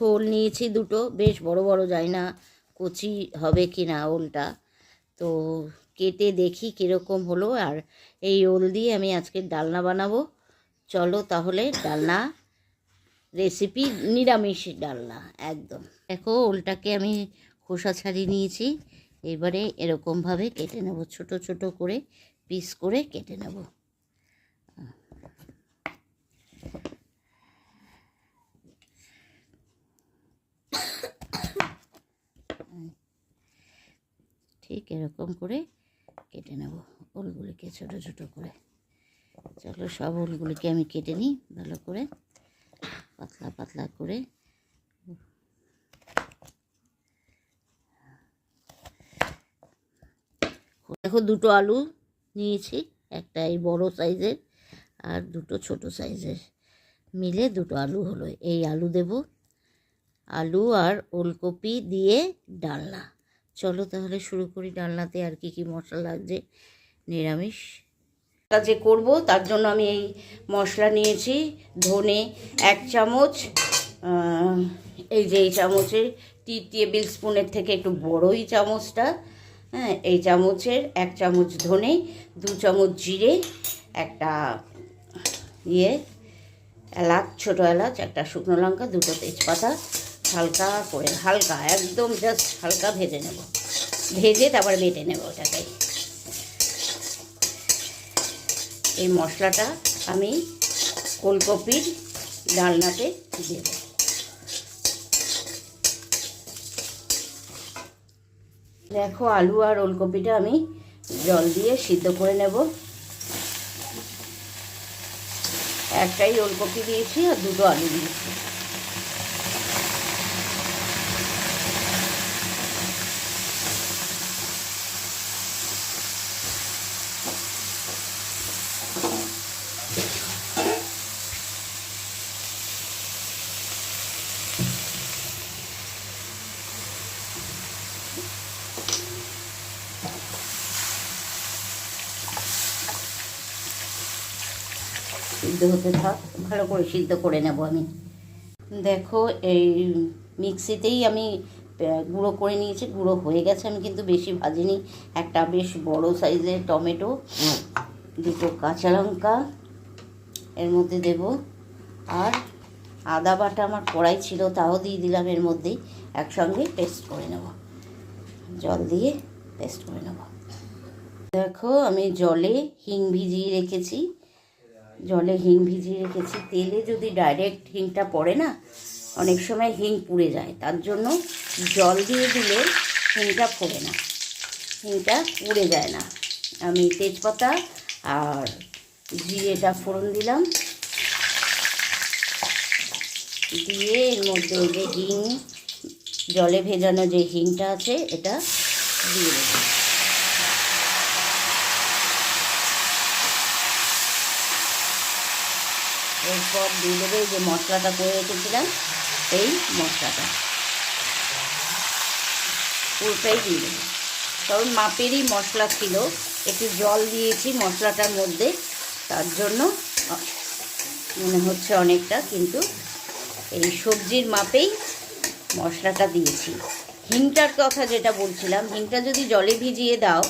ওল নিয়েছি দুটো। বেশ বড় বড় যায় না কচি হবে কি না ওলটা। তো কেটে দেখি কীরকম হলো। আর এই ওল দিয়ে আমি আজকে ডালনা বানাবো। চলো তাহলে ডালনা রেসিপি নিরামিষ ডালনা, একদম। দেখো ওলটাকে আমি খোসা ছাড়িয়ে নিয়েছি। এবারে এরকমভাবে কেটে নেব, ছোট ছোট করে, পিস করে কেটে নেব। ঠিক এরকম করে কেটে নেব ওলগুলিকে ছোট ছোট করে। চলো সব ওলগুলিকে আমি কেটে নিই ভালো করে। পাতলা পাতলা করে। দেখো দুটো আলু নিয়েছি, একটা এই বড় সাইজের আর দুটো ছোট সাইজের। মিলে দুটো আলু হলো। এই আলু দেব, আলু আর ওলকপি দিয়ে ডালনা। চলো তাহলে শুরু করি ডালনাতে আর কি কি মশলা লাগছে। নিরামিষ। যে করব, তার জন্য আমি এই মশলা নিয়েছি, ধনে এক চামচ এই যে এই চামচের টি টেবিল স্পুনের থেকে একটু বড়ই চামচটা হ্যাঁ এই চামচের এক চামচ ধনে, দু চামচ জিরে, একটা ইয়ে এলাচ, ছোটো এলাচ, একটা শুকনো লঙ্কা, দুটো তেজপাতা হালকা করে, হালকা, একদম জাস্ট হালকা ভেজে নেব। ভেজে তারপর বেটে নেব ওটাকে। এই মশলাটা আমি ওলকপির ডালনাতে দেব। দেখো আলু আর ওলকপিটা আমি জল দিয়ে সিদ্ধ করে নেব। একটাই ওলকপি দিয়েছি আর দুটো আলু দিয়েছি। সিদ্ধ হতে থাক, ভালো করে সিদ্ধ করে নেব আমি। দেখো, এই মিক্সিতেই আমি গুঁড়ো করে নিয়েছি, গুঁড়ো হয়ে গেছে। আমি কিন্তু বেশি ভাজিনি। একটা বেশ বড় সাইজের টমেটো, দুটো কাঁচা লঙ্কা, এর মধ্যে দেব। আর আদা বাটা আমার কড়াই ছিল, তাও দিয়ে দিলাম এর মধ্যেই। একসঙ্গে পেস্ট করে নেব। জল দিয়ে পেস্ট করে নেব। দেখো, আমি জলে হিং ভিজিয়ে রেখেছি। জলে হিং ভিজিয়ে রেখেছি। তেলে যদি ডাইরেক্ট হিংটা পড়ে না, অনেক সময় হিং পুড়ে যায়। তার জন্য জল দিয়ে দিলে হিংটা পড়ে না। হিংটা পুড়ে যায় না। আমি তেজপাতা আর জিরেটা ফোড়ন দিলাম। দিয়ে এর মধ্যে যে হিং, জলে ভেজানো যে হিংটা আছে, এটা দিয়ে এরপর দিয়ে দেবে যে মশলাটা করে রেখেছিলাম, এই মশলাটা। পুরোটাই দিয়ে দেবো। কারণ মাপেরই মশলা ছিল, একটু জল দিয়েছি মশলাটার মধ্যে, তার জন্য মনে হচ্ছে অনেকটা, কিন্তু এই সবজির মাপেই মশলাটা দিয়েছি। হিংটার কথা যেটা বলছিলাম, হিংটা যদি জলে ভিজিয়ে দাও,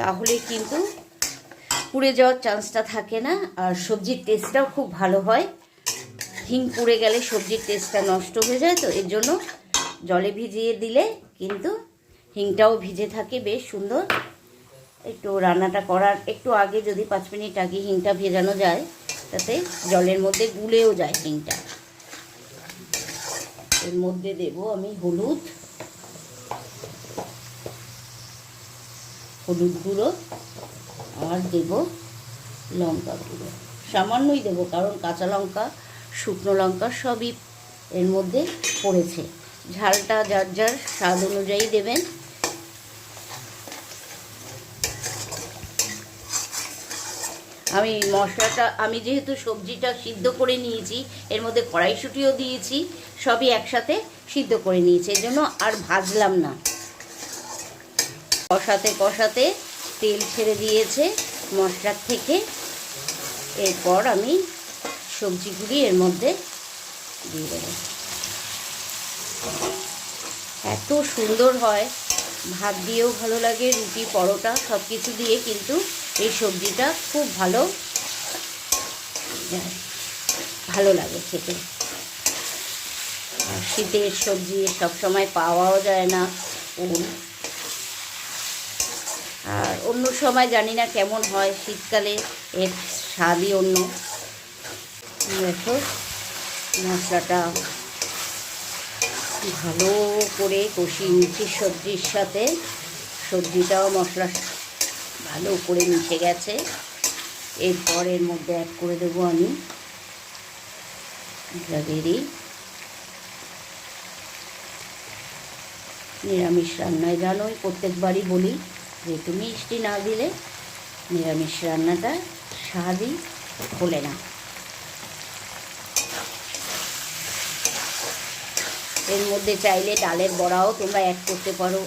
তাহলে কিন্তু পুড়ে যাওয়ার চান্সটা থাকে না, আর সবজির টেস্টটাও খুব ভালো হয়। হিং পুড়ে গেলে সবজির টেস্টটা নষ্ট হয়ে যায়, তো এর জন্য জলে ভিজিয়ে দিলে কিন্তু হিংটাও ভিজে থাকে, বেশ সুন্দর। একটু রান্নাটা করার, একটু আগে যদি পাঁচ মিনিট আগে হিংটা ভেজানো যায়, তাতে জলের মধ্যে গুলেও যায় হিংটা। এর মধ্যে দেব আমি হলুদ। হলুদ গুঁড়ো আর দেব লঙ্কা গুঁড়ো। সামান্যই দেবো, কারণ কাঁচা লঙ্কা, শুকনো লঙ্কা সবই এর মধ্যে পড়েছে। ঝালটা যার যার স্বাদ অনুযায়ী দেবেন। আমি মশলাটা, আমি যেহেতু সবজিটা সিদ্ধ করে নিয়েছি, এর মধ্যে কড়াইশুঁটিও দিয়েছি, সবই একসাথে সিদ্ধ করে নিয়েছি এর জন্য আর ভাজলাম না। কষাতে কষাতে তেল ছেড়ে দিয়েছে মশলার থেকে। এরপর আমি সবজিগুলি এর মধ্যে দিয়ে দেবো। এত সুন্দর হয়। ভাত দিয়েও ভালো লাগে, রুটি, পরোটা সব কিছু দিয়ে কিন্তু এই সবজিটা খুব ভালো ভালো লাগে খেতে। শীতের সবজি সব সময় পাওয়াও যায় না। আর অন্য সময় জানি না কেমন হয় শীতকালে এর স্বাদই অন্য। দেখো মশলাটা ভালো করে কষিয়ে নিচ্ছি সবজির সাথে। সবজিটাও মশলা ভালো করে মিশে গেছে। এরপর এর মধ্যে অ্যাড করে দেবো আমি জাগেরি নিরামিষ রান্নায় জানোই, প্রত্যেকবারই বলি। একটু মিষ্টি না দিলে নিরামিষ রান্নাটা স্বাদই খোলে না। এর মধ্যে চাইলে ডালের বড়াও তোমরা অ্যাড করতে পারো।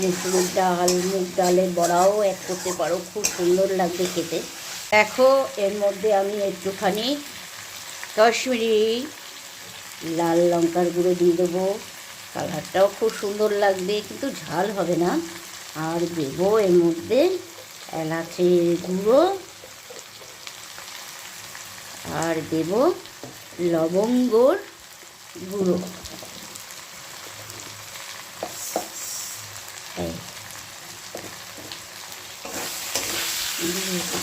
মুসুরির ডাল, মুগ ডালের বড়াও অ্যাড করতে পারো। খুব সুন্দর লাগবে খেতে। দেখো, এর মধ্যে আমি একটুখানি কাশ্মীরি লাল লঙ্কার গুঁড়ো দিয়ে দেবো। কালারটাও খুব সুন্দর লাগবে, কিন্তু ঝাল হবে না। আর দেবো এর মধ্যে এলাচের গুঁড়ো আর দেব লবঙ্গর গুঁড়ো।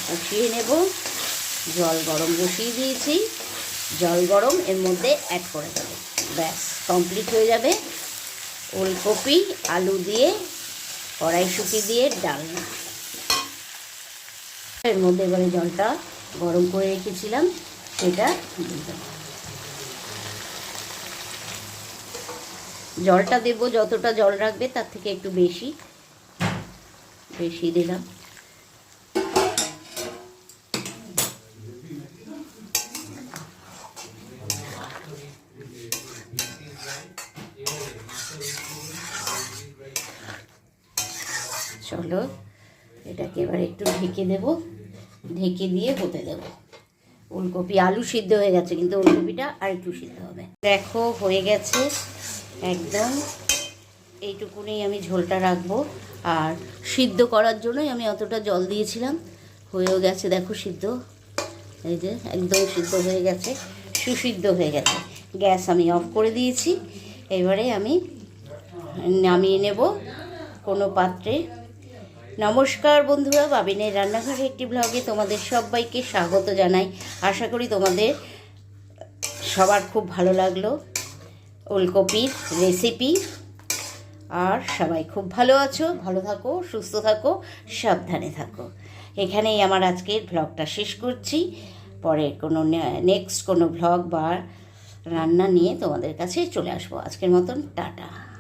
কষিয়ে নেব। জল গরম বসিয়ে দিয়েছি। জল গরম এর মধ্যে অ্যাড করে দেবো। ব্যাস কমপ্লিট হয়ে যাবে। ওলকপি, আলু দিয়ে কড়াইশুটি দিয়ে ডালনা। এর মধ্যে এবারে জলটা গরম করে রেখেছিলাম, সেটা জলটা দেব, যতটা জল রাখবে তার থেকে একটু বেশি বেশি দিলাম। চলো। এটাকে এবার একটু ঢেকে দেব। ঢেকে দিয়ে হতে দেব। ওলকপি আলু সিদ্ধ হয়ে গেছে, কিন্তু ওলকপিটা আর একটু সিদ্ধ হবে। দেখো, হয়ে গেছে। একদম এইটুকুনি আমি ঝোলটা রাখব। আর সিদ্ধ করার জন্যই আমি অতটা জল দিয়েছিলাম। হয়েও গেছে, দেখো, সিদ্ধ। এই যে, একদম সিদ্ধ হয়ে গেছে, সুসিদ্ধ হয়ে গেছে। গ্যাস আমি অফ করে দিয়েছি। এবারে আমি নামিয়ে নেব কোনো পাত্রে। নমস্কার বন্ধুরা, বাবিনের রান্নাঘরে একটি ব্লগে তোমাদের সবাইকে স্বাগত জানাই। আশা করি তোমাদের সবার খুব ভালো লাগল। ওলকপির রেসিপি আর সবাই খুব ভালো আছো, ভালো থাকো, সুস্থ থাকো, সাবধানে থাকো। এখানেই আমার আজকের ব্লগটা শেষ করছি। পরে কোনো নেক্সট কোনো ব্লগ বা রান্না নিয়ে তোমাদের কাছে চলে আসব। আজকের মতন টাটা।